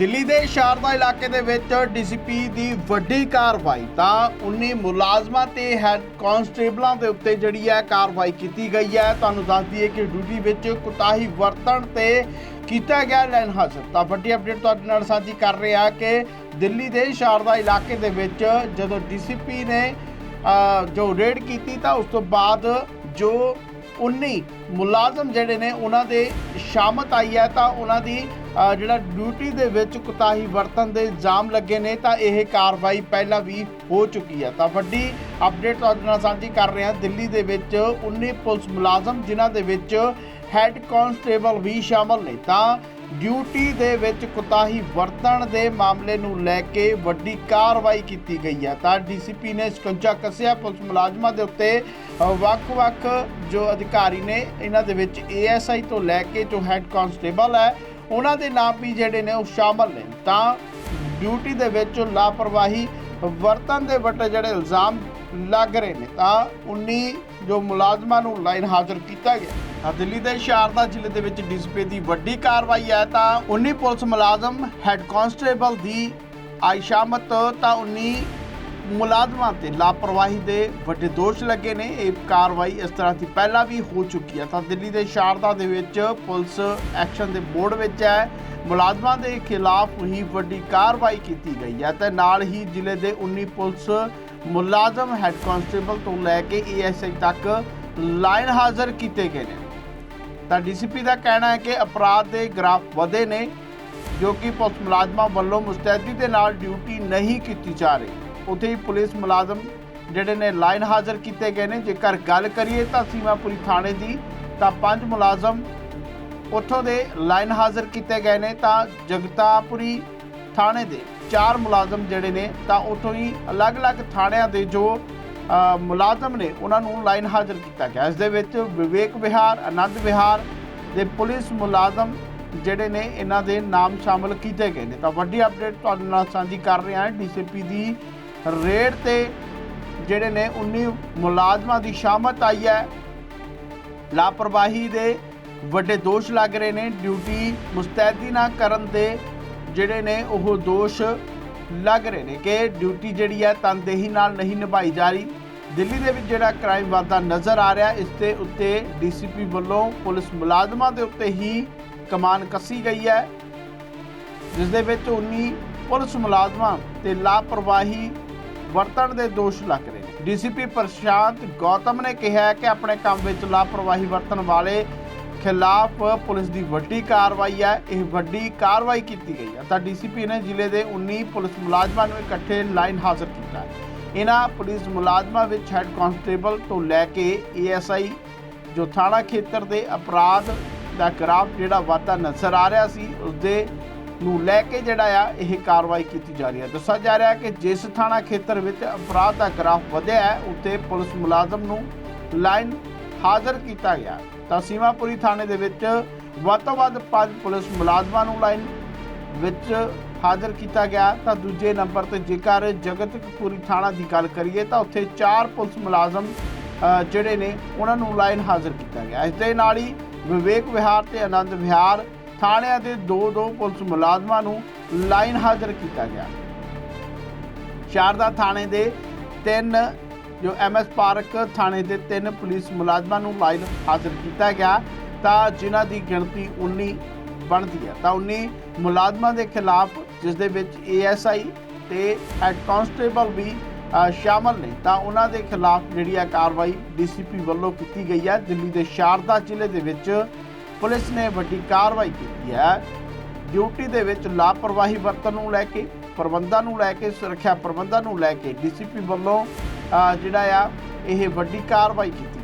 ਦਿੱਲੀ ਦੇ ਸ਼ਾਰਦਾ ਇਲਾਕੇ ਦੇ ਵਿੱਚ ਡੀਸੀਪੀ ਦੀ ਵੱਡੀ ਕਾਰਵਾਈ ਤਾਂ 19 ਮੁਲਾਜ਼ਮਾਂ ਤੇ ਹੈਡ ਕਾਂਸਟੇਬਲਾਂ ਦੇ ਉੱਤੇ ਜਿਹੜੀ ਹੈ ਕਾਰਵਾਈ ਕੀਤੀ ਗਈ ਹੈ। ਤੁਹਾਨੂੰ ਦੱਸ ਦਈਏ ਕਿ ਡਿਊਟੀ ਵਿੱਚ ਕੁਤਾਹੀ ਵਰਤਣ ਤੇ ਕੀਤਾ ਗਿਆ ਲੈਣ ਹਾਜ਼ਰ। ਤਾਂ ਵੱਡੀ ਅਪਡੇਟ ਤੁਹਾਡੇ ਨਾਲ ਸਾਂਝੀ ਕਰ ਰਿਹਾ ਕਿ ਦਿੱਲੀ ਦੇ ਸ਼ਾਰਦਾ ਇਲਾਕੇ ਦੇ ਵਿੱਚ ਜਦੋਂ ਡੀਸੀਪੀ ਨੇ ਜੋ ਰੇਡ ਕੀਤੀ ਤਾਂ ਉਸ ਤੋਂ ਬਾਅਦ ਜੋ 19 ਮੁਲਾਜ਼ਮ ਜਿਹੜੇ ਨੇ, ਉਹਨਾਂ ਦੇ ਸ਼ਾਮਤ ਆਈ ਹੈ ਤਾਂ ਉਹਨਾਂ ਦੀ ਜਿਹੜਾ ਡਿਊਟੀ ਦੇ ਵਿੱਚ ਕੁਤਾਹੀ ਵਰਤਨ ਦੇ ਇਲਜ਼ਾਮ ਲੱਗੇ ਨੇ, ਤਾਂ ਇਹ ਕਾਰਵਾਈ ਪਹਿਲਾਂ ਵੀ ਹੋ ਚੁੱਕੀ ਹੈ। ਤਾਂ ਵੱਡੀ ਅਪਡੇਟ ਤੁਹਾਡੇ ਨਾਲ ਸਾਂਝੀ ਕਰ ਰਹੇ ਹਾਂ। ਦਿੱਲੀ ਦੇ ਵਿੱਚ 19 ਪੁਲਿਸ ਮੁਲਾਜ਼ਮ, ਜਿਨ੍ਹਾਂ ਦੇ ਵਿੱਚ ਹੈੱਡ ਕਾਂਸਟੇਬਲ ਵੀ ਸ਼ਾਮਲ ਨੇ। ਤਾਂ ਡਿਊਟੀ ਦੇ ਵਿੱਚ ਕੁਤਾਹੀ ਵਰਤਣ ਦੇ ਮਾਮਲੇ ਨੂੰ ਲੈ ਕੇ ਵੱਡੀ ਕਾਰਵਾਈ ਕੀਤੀ ਗਈ ਹੈ। ਤਾਂ ਡੀਸੀਪੀ ਨੇ ਸਕੰਜਾ ਕੱਸਿਆ। ਪੁਲਿਸ ਮੁਲਾਜ਼ਮਾਂ ਦੇ ਉੱਤੇ ਵੱਖ-ਵੱਖ ਜੋ ਅਧਿਕਾਰੀ ਨੇ, ਇਹਨਾਂ ਦੇ ਵਿੱਚ ਏਐਸਆਈ ਤੋਂ ਲੈ ਕੇ ਜੋ ਹੈੱਡ ਕਾਂਸਟੇਬਲ ਹੈ ਉਹਨਾਂ ਦੇ ਨਾਮ ਵੀ ਜਿਹੜੇ ਨੇ ਉਹ ਸ਼ਾਮਲ ਨੇ। ਤਾਂ ਡਿਊਟੀ ਦੇ ਵਿੱਚ ਲਾਪਰਵਾਹੀ ਵਰਤਨ ਦੇ ਵੱਟੇ ਜਿਹੜੇ ਇਲਜ਼ਾਮ ਲੱਗ ਰਹੇ ਨੇ, ਤਾਂ 19 ਜੋ ਮੁਲਾਜ਼ਮਾਂ ਨੂੰ ਲਾਈਨ ਹਾਜ਼ਰ ਕੀਤਾ ਗਿਆ। ਤਾਂ ਦਿੱਲੀ ਦੇ ਸ਼ਾਰਦਾ ਜ਼ਿਲ੍ਹੇ ਦੇ ਵਿੱਚ ਡੀਸੀਪੀ ਦੀ ਵੱਡੀ ਕਾਰਵਾਈ ਹੈ, ਤਾਂ 19 ਪੁਲਿਸ ਮੁਲਾਜ਼ਮ ਹੈੱਡ ਕਾਂਸਟੇਬਲ ਦੀ ਆਇਸ਼ਾਮਤ ਤਾਂ 19 ਮੁਲਾਜ਼ਮਾਂ ਤੇ ਲਾਪਰਵਾਹੀ ਦੇ ਵੱਡੇ ਦੋਸ਼ ਲੱਗੇ ਨੇ। ਇਹ ਕਾਰਵਾਈ ਇਸ ਤਰ੍ਹਾਂ ਦੀ ਪਹਿਲਾਂ ਵੀ ਹੋ ਚੁੱਕੀ ਹੈ। ਤਾਂ ਦਿੱਲੀ ਦੇ ਸ਼ਾਰਦਾ ਦੇ ਵਿੱਚ ਪੁਲਿਸ ਐਕਸ਼ਨ ਦੇ ਮੋਡ ਵਿੱਚ ਹੈ। ਮੁਲਾਜ਼ਮਾਂ ਦੇ ਖਿਲਾਫ ਹੀ ਵੱਡੀ ਕਾਰਵਾਈ ਕੀਤੀ ਗਈ ਹੈ ਤੇ ਨਾਲ ਹੀ ਜ਼ਿਲ੍ਹੇ ਦੇ 19 ਪੁਲਿਸ ਮੁਲਾਜ਼ਮ ਹੈੱਡ ਕਾਂਸਟੇਬਲ ਤੋਂ ਲੈ ਕੇ ਏਐਸਆਈ ਤੱਕ ਲਾਈਨ ਹਾਜ਼ਰ ਕੀਤੇ ਗਏ ਨੇ। ਤਾਂ ਡੀਸੀਪੀ ਦਾ ਕਹਿਣਾ ਹੈ ਕਿ ਅਪਰਾਧ ਦੇ ਗ੍ਰਾਫ ਵਧੇ ਨੇ, ਜੋ ਕਿ ਪੁਲਿਸ ਮੁਲਾਜ਼ਮਾਂ ਵੱਲੋਂ ਮੁਸਤੈਦੀ ਦੇ ਨਾਲ ਡਿਊਟੀ ਨਹੀਂ ਕੀਤੀ ਜਾ ਰਹੀ। ਉੱਥੇ ਹੀ ਪੁਲਿਸ ਮੁਲਾਜ਼ਮ ਜਿਹੜੇ ਨੇ ਲਾਈਨ ਹਾਜ਼ਰ ਕੀਤੇ ਗਏ ਨੇ। ਜੇਕਰ ਗੱਲ ਕਰੀਏ ਤਾਂ ਸੀਮਾਪੁਰੀ ਥਾਣੇ ਦੀ, ਤਾਂ ਪੰਜ ਮੁਲਾਜ਼ਮ ਉੱਥੋਂ ਦੇ ਲਾਈਨ ਹਾਜ਼ਰ ਕੀਤੇ ਗਏ ਨੇ ਤਾਂ ਜਗਤਾਪੁਰੀ ਥਾਣੇ ਦੇ ਚਾਰ ਮੁਲਾਜ਼ਮ ਜਿਹੜੇ ਨੇ ਤਾਂ ਉੱਥੋਂ ਹੀ ਅਲੱਗ-ਅਲੱਗ ਥਾਣਿਆਂ ਦੇ ਜੋ ਮੁਲਾਜ਼ਮ ਨੇ ਉਹਨਾਂ ਨੂੰ ਲਾਈਨ ਹਾਜ਼ਰ ਕੀਤਾ ਗਿਆ। ਇਸ ਦੇ ਵਿੱਚ ਵਿਵੇਕ ਵਿਹਾਰ, ਆਨੰਦ ਵਿਹਾਰ ਦੇ ਪੁਲਿਸ ਮੁਲਾਜ਼ਮ ਜਿਹੜੇ ਨੇ ਇਹਨਾਂ ਦੇ ਨਾਮ ਸ਼ਾਮਲ ਕੀਤੇ ਗਏ ਨੇ। ਤਾਂ ਵੱਡੀ ਅਪਡੇਟ ਤੁਹਾਡੇ ਨਾਲ ਸਾਂਝੀ ਕਰ ਰਹੇ ਹਾਂ। ਡੀਸੀਪੀ ਦੀ ਰੇਡ ਤੇ ਜਿਹੜੇ ਨੇ 19 ਮੁਲਾਜ਼ਮਾਂ ਦੀ ਸ਼ਾਮਤ ਆਈ ਹੈ। ਲਾਪਰਵਾਹੀ ਦੇ ਵੱਡੇ ਦੋਸ਼ ਲੱਗ ਰਹੇ ਨੇ। ਡਿਊਟੀ ਮੁਸਤੈਦੀ ਨਾ ਕਰਨ ਦੇ ਜਿਹੜੇ ਨੇ ਉਹ ਦੋਸ਼ ਲੱਗ ਰਹੇ ਨੇ ਕਿ ਡਿਊਟੀ ਜਿਹੜੀ ਹੈ ਤਨਦੇਹੀ ਨਾਲ ਨਹੀਂ ਨਿਭਾਈ ਜਾ ਰਹੀ। ਦਿੱਲੀ ਦੇ ਵਿੱਚ ਜਿਹੜਾ ਕ੍ਰਾਈਮ ਵਾਧਾ ਨਜ਼ਰ ਆ ਰਿਹਾ, ਇਸ ਦੇ ਉੱਤੇ ਡੀਸੀਪੀ ਵੱਲੋਂ ਪੁਲਿਸ ਮੁਲਾਜ਼ਮਾਂ ਦੇ ਉੱਤੇ ਹੀ ਕਮਾਨ ਕੱਸੀ ਗਈ ਹੈ। ਜਿਸ ਦੇ ਵਿੱਚ 19 ਪੁਲਿਸ ਮੁਲਾਜ਼ਮਾਂ ਤੇ ਲਾਪਰਵਾਹੀ ਵਰਤਣ ਦੇ ਦੋਸ਼ ਲੱਗ ਰਹੇ ਨੇ। ਡੀਸੀਪੀ ਪ੍ਰਸ਼ਾਂਤ ਗੌਤਮ ਨੇ ਕਿਹਾ ਕਿ ਆਪਣੇ ਕੰਮ ਵਿੱਚ ਲਾਪਰਵਾਹੀ ਵਰਤਣ ਵਾਲੇ ਖਿਲਾਫ ਪੁਲਿਸ ਦੀ ਵੱਡੀ ਕਾਰਵਾਈ ਹੈ। ਇਹ ਵੱਡੀ ਕਾਰਵਾਈ ਕੀਤੀ ਗਈ ਹੈ। ਤਾਂ ਡੀਸੀਪੀ ਨੇ ਜ਼ਿਲ੍ਹੇ ਦੇ 19 ਪੁਲਿਸ ਮੁਲਾਜ਼ਮਾਂ ਨੂੰ ਇਕੱਠੇ ਲਾਈਨ ਹਾਜ਼ਰ ਕੀਤਾ ਹੈ। ਇਹਨਾਂ ਪੁਲਿਸ ਮੁਲਾਜ਼ਮਾਂ ਵਿੱਚ ਹੈੱਡ ਕਾਂਸਟੇਬਲ ਤੋਂ ਲੈ ਕੇ ਏਐਸਆਈ ਜੋ ਥਾਣਾ ਖੇਤਰ ਦੇ ਅਪਰਾਧ ਦਾ ਗ੍ਰਾਫ ਜਿਹੜਾ ਵਾਧਾ ਨਜ਼ਰ ਆ ਰਿਹਾ ਸੀ ਉਸ ਦੇ ਨੂੰ ਲੈ ਕੇ ਜਿਹੜਾ ਆ, ਇਹ ਕਾਰਵਾਈ ਕੀਤੀ ਜਾ ਰਹੀ ਹੈ। ਦੱਸਿਆ ਜਾ ਰਿਹਾ ਹੈ ਕਿ ਜਿਸ ਥਾਣਾ ਖੇਤਰ ਵਿੱਚ ਅਪਰਾਧ ਦਾ ਗ੍ਰਾਫ ਵਧਿਆ ਹੈ, ਉੱਥੇ ਪੁਲਿਸ ਮੁਲਾਜ਼ਮ ਨੂੰ ਲਾਈਨ ਹਾਜ਼ਰ ਕੀਤਾ ਗਿਆ ਤਾਂ ਸੀਮਾਪੁਰੀ ਥਾਣੇ ਦੇ ਵਿੱਚ ਵੱਧ ਤੋਂ ਵੱਧ ਪੰਜ ਪੁਲਿਸ ਮੁਲਾਜ਼ਮਾਂ ਨੂੰ ਲਾਈਨ ਵਿੱਚ ਹਾਜ਼ਰ ਕੀਤਾ ਗਿਆ ਤਾਂ ਦੂਜੇ ਨੰਬਰ ਤੇ ਜੇਕਰ ਜਗਤਪੁਰੀ ਥਾਣਾ ਦੀ ਗੱਲ ਕਰੀਏ, ਤਾਂ ਉੱਥੇ ਚਾਰ ਪੁਲਿਸ ਮੁਲਾਜ਼ਮ ਜਿਹੜੇ ਨੇ, ਉਹਨਾਂ ਨੂੰ ਲਾਈਨ ਹਾਜ਼ਰ ਕੀਤਾ ਗਿਆ ਇਸ ਦੇ ਨਾਲ ਹੀ ਵਿਵੇਕ ਵਿਹਾਰ ਤੇ ਆਨੰਦ ਵਿਹਾਰ ਥਾਣਿਆਂ ਦੇ ਦੋ ਦੋ ਪੁਲਿਸ ਮੁਲਾਜ਼ਮਾਂ ਨੂੰ ਲਾਈਨ ਹਾਜ਼ਰ ਕੀਤਾ ਗਿਆ। ਸ਼ਾਰਦਾ ਥਾਣੇ ਦੇ ਤਿੰਨ, ਜੋ ਐਮਐਸ ਪਾਰਕ ਥਾਣੇ ਦੇ ਤਿੰਨ ਪੁਲਿਸ ਮੁਲਾਜ਼ਮਾਂ ਨੂੰ ਲਾਈਨ ਹਾਜ਼ਰ ਕੀਤਾ ਗਿਆ, ਤਾਂ ਜਿਨ੍ਹਾਂ ਦੀ ਗਿਣਤੀ 19 ਬਣਦੀ ਹੈ। ਤਾਂ 19 ਮੁਲਾਜ਼ਮਾਂ ਦੇ ਖਿਲਾਫ, ਜਿਸ ਦੇ ਵਿੱਚ ਏਐਸਆਈ ਤੇ ਹੈਡ ਕਾਂਸਟੇਬਲ ਵੀ ਸ਼ਾਮਲ ਨੇ, ਤਾਂ ਉਹਨਾਂ ਦੇ ਖਿਲਾਫ ਜਿਹੜੀ ਆ ਕਾਰਵਾਈ ਡੀਸੀਪੀ ਵੱਲੋਂ ਕੀਤੀ ਗਈ ਹੈ ਦਿੱਲੀ ਦੇ ਸ਼ਾਰਦਾ ਜ਼ਿਲ੍ਹੇ ਦੇ ਵਿੱਚ ਪੁਲਿਸ ਨੇ ਵੱਡੀ ਕਾਰਵਾਈ ਕੀਤੀ ਹੈ। ਡਿਊਟੀ ਦੇ ਵਿੱਚ ਲਾਪਰਵਾਹੀ ਵਰਤਣ ਨੂੰ ਲੈ ਕੇ, ਪ੍ਰਬੰਧਾਂ ਨੂੰ ਲੈ ਕੇ, ਸੁਰੱਖਿਆ ਪ੍ਰਬੰਧਾਂ ਨੂੰ ਲੈ ਕੇ ਡੀਸੀਪੀ ਵੱਲੋਂ ਜਿਹੜਾ ਆ, ਇਹ ਵੱਡੀ ਕਾਰਵਾਈ ਕੀਤੀ